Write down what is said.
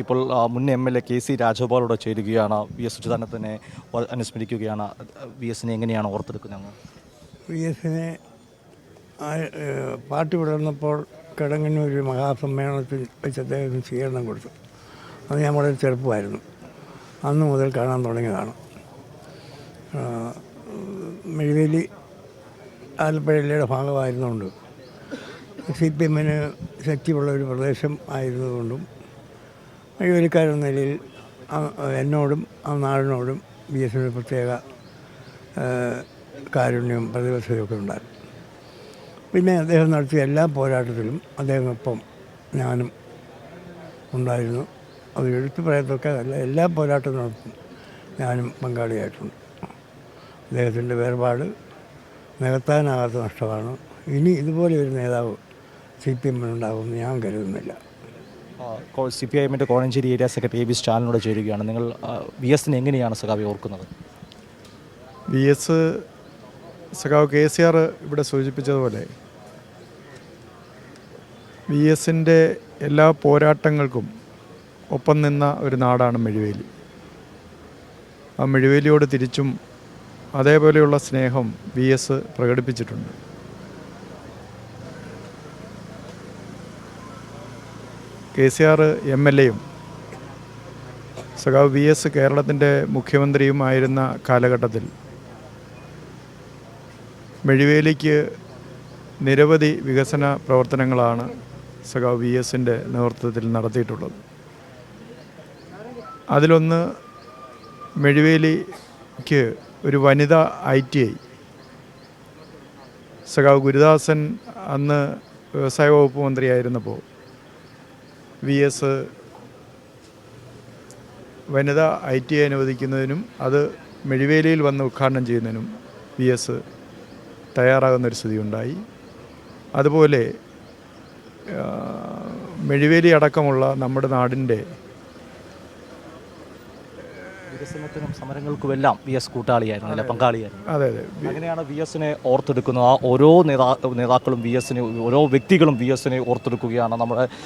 ഇപ്പോൾ മുൻ M L A K C രാജഗോപാലോട് ചേരുകയാണ്. വി എസ് അച്യുതാനന്ദനെ അനുസ്മരിക്കുകയാണ്. വി എസിനെ എങ്ങനെയാണ് ഓർത്തെടുക്കുന്നത്? വി എസിനെ പാർട്ടി വിടർന്നപ്പോൾ കിടങ്ങന്നൂർ ഒരു മഹാസമ്മേളനത്തിൽ വെച്ച് അദ്ദേഹത്തിന് സ്വീകരണം കൊടുത്തു. അത് ഞാൻ വളരെ ചെറുപ്പമായിരുന്നു. അന്ന് മുതൽ കാണാൻ തുടങ്ങിയതാണ്. മെഴുവേലി ആലപ്പുഴ ജില്ലയുടെ ഭാഗമായിരുന്നുകൊണ്ട് സി പി എമ്മിന് ശക്തിയുള്ള ഒരു പ്രദേശം ആയിരുന്നതുകൊണ്ടും മെഴുവേലിക്കാരെന്ന നിലയിൽ എന്നോടും ആ നാടിനോടും ബി എസ് എസിന് പ്രത്യേക കാരുണ്യം പ്രതിബദ്ധതയൊക്കെ ഉണ്ടായിരുന്നു. പിന്നെ അദ്ദേഹം നടത്തിയ എല്ലാ പോരാട്ടത്തിലും അദ്ദേഹത്തിനൊപ്പം ഞാനും ഉണ്ടായിരുന്നു. അത് എഴുത്തു പറയത്തൊക്കെ അല്ല എല്ലാ പോരാട്ടത്തിനൊപ്പം ഞാനും പങ്കാളിയായിട്ടുണ്ട്. അദ്ദേഹത്തിന്റെ വേർപാട് നികത്താനാകാത്ത നഷ്ടമാണ്. ഇനി ഇതുപോലെ ഒരു നേതാവ് സി പി എമ്മിനുണ്ടാകുമെന്ന് ഞാൻ കരുതുന്നില്ല. സി പി ഐ എമ്മിന്റെ Kozhencherry area secretary A B സ്റ്റാലിനോട് ചേരുകയാണ്. നിങ്ങൾ വി എസിനെ എങ്ങനെയാണ് സഖാവി ഓർക്കുന്നത്? വി എസ് സഖാവ് കെ സി ആർ ഇവിടെ സൂചിപ്പിച്ചതുപോലെ വി എസിന്റെ എല്ലാ പോരാട്ടങ്ങൾക്കും ഒപ്പം നിന്ന ഒരു നാടാണ് മെഴുവേലി. ആ മെഴുവേലിയോട് തിരിച്ചും അതേപോലെയുള്ള സ്നേഹം V S പ്രകടിപ്പിച്ചിട്ടുണ്ട്. K C R M L എയും സഖാവ് വി എസ് കേരളത്തിന്റെ മുഖ്യമന്ത്രിയുമായിരുന്ന കാലഘട്ടത്തിൽ മെഴുവേലിക്ക് നിരവധി വികസന പ്രവർത്തനങ്ങളാണ് സഖാവ് വി എസിന്റെ നേതൃത്വത്തിൽ നടത്തിയിട്ടുള്ളത്. അതിലൊന്ന് മെഴുവേലിക്ക് ഒരു വനിതാ ഐ ടി ഐ. സഖാവ് ഗുരുദാസൻ അന്ന് വ്യവസായ വകുപ്പ് മന്ത്രിയായിരുന്നപ്പോൾ വി എസ് വനിത ഐ ടി ഐ അനുവദിക്കുന്നതിനും അത് മെഴിവേലിയിൽ വന്ന് ഉദ്ഘാടനം ചെയ്യുന്നതിനും വി എസ് തയ്യാറാകുന്നൊരു സ്ഥിതി ഉണ്ടായി അതുപോലെ മെഴിവേലി അടക്കമുള്ള നമ്മുടെ നാടിന്റെ വികസനത്തിനും സമരങ്ങൾക്കുമെല്ലാം വി എസ് കൂട്ടാളിയായിരുന്നു അല്ലെ പങ്കാളിയായിരുന്നു. അതെ അതെ. അങ്ങനെയാണ് വി എസിനെ ഓർത്തെടുക്കുന്നത്. ആ ഓരോ നേതാ നേതാക്കളും വി എസിനെ ഓരോ വ്യക്തികളും വി എസിനെ ഓർത്തെടുക്കുകയാണ് നമ്മുടെ